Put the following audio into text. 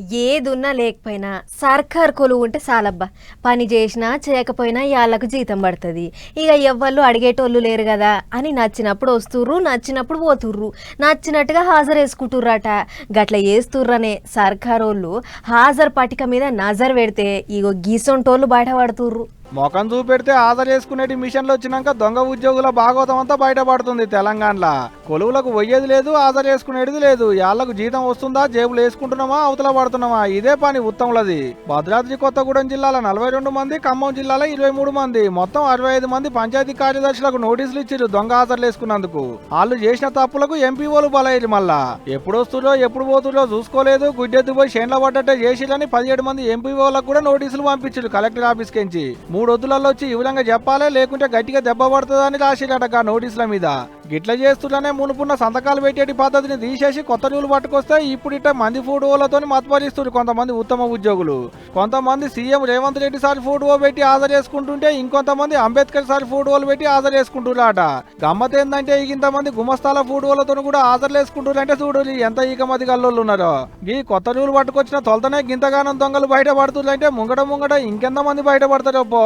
ఏదున్నా లేకపోయినా సర్కార్ కొలువు ఉంటే చాలబ్బా. పని చేసినా చేయకపోయినా వాళ్ళకు జీతం పడుతుంది. ఇక ఎవ్వళ్ళు అడిగేటోళ్ళు లేరు కదా అని నచ్చినప్పుడు వస్తుర్రు నచ్చినప్పుడు పోతుర్రు. నచ్చినట్టుగా హాజరు వేసుకుంటుర్రట గట్ల వేస్తుర్రనే సర్కారోళ్ళు హాజరు పట్టిక మీద నజర్ పెడితే ఇగో గీసొంటోళ్ళు బయటపడుతుర్రు. మొఖం చూపెడితే ఆధార్ చేసుకునేటి మిషన్లు వచ్చినాక దొంగ ఉద్యోగుల భాగవతం అంతా బయటపడుతుంది తెలంగాణలో. కొలువులకు పోయేది లేదు ఆధార్ చేసుకునేది లేదు. యాళ్ళకు జీతం వస్తుందా జేబులు వేసుకుంటున్నామా అవతల పడుతున్నామా? ఇదే పని ఉత్తములది. భద్రాద్రి కొత్తగూడెం జిల్లాలో నలభై రెండు మంది ఖమ్మం జిల్లాలో ఇరవై మూడు మంది. మొత్తం అరవై ఐదు మంది పంచాయతీ కార్యదర్శులకు నోటీసులు ఇచ్చారు దొంగ ఆధార్లు వేసుకున్నందుకు. వాళ్ళు చేసిన తప్పులకు ఎంపీఓలు బలయ్యారు మళ్ళా. ఎప్పుడు వస్తురో ఎప్పుడు పోతురో చూసుకోలేదు. గుడ్డెత్తుపోయి పోయి పడ్డట్టే చేసిరని పదిహేడు మంది ఎంపీఓలకు కూడా నోటీసులు పంపించారు కలెక్టర్ ఆఫీస్ కించి మూడు వద్దులలో వచ్చి ఈ విధంగా చెప్పాలి? లేకుంటే గట్టిగా దెబ్బ పడుతుందని రాసిరట నోటీసుల మీద. గిట్ల చేస్తున్ననే మునుపున్న సంతకాలు పెట్టేటి పద్ధతిని తీసేసి కొత్త రూలు పట్టుకొస్తే ఇప్పుడు ఇట్ట మంది ఫోటోలతో మతపరిస్తున్నారు కొంతమంది ఉత్తమ ఉద్యోగులు. కొంతమంది CM Revanth Reddy sir photo పెట్టి ఆధార్ చేసుకుంటుంటే ఇంకొంతమంది అంబేద్కర్ సార్ ఫోటోలు పెట్టి ఆధార్ చేసుకుంటున్నారట గమ్మత్ ఏంటంటే ఇంతమంది గుమస్తాల ఫోటోలతో కూడా ఆధార్లు వేసుకుంటున్నారంటే చూడు ఎంత ఈకమతి గల్లోళ్ళు ఉన్నారో ఈ కొత్త రూలు పట్టుకొచ్చిన తొలతనే గింతగానం దొంగలు బయటపడుతుందంటే ముంగట ముంగట ఇంకెంతమంది బయటపడతారో పో.